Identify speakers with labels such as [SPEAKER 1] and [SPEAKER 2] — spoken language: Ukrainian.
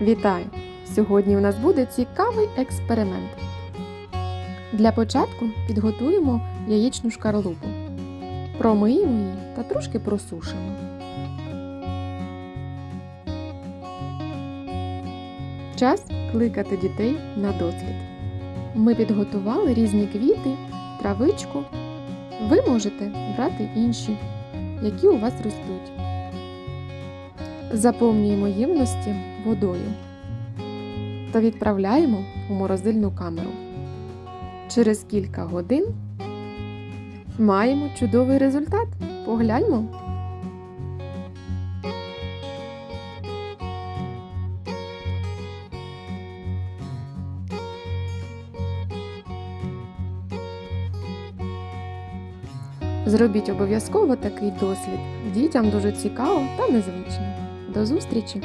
[SPEAKER 1] Вітаю! Сьогодні у нас буде цікавий експеримент. Для початку підготуємо яєчну шкарлупу. Промиємо її та трошки просушимо. Час кликати дітей на дослід. Ми підготували різні квіти, травичку. Ви можете брати інші, які у вас ростуть. Заповнюємо ємності водою та відправляємо у морозильну камеру. Через кілька годин маємо чудовий результат. Погляньмо. Зробіть обов'язково такий дослід. Дітям дуже цікаво та незвично. До зустрічі!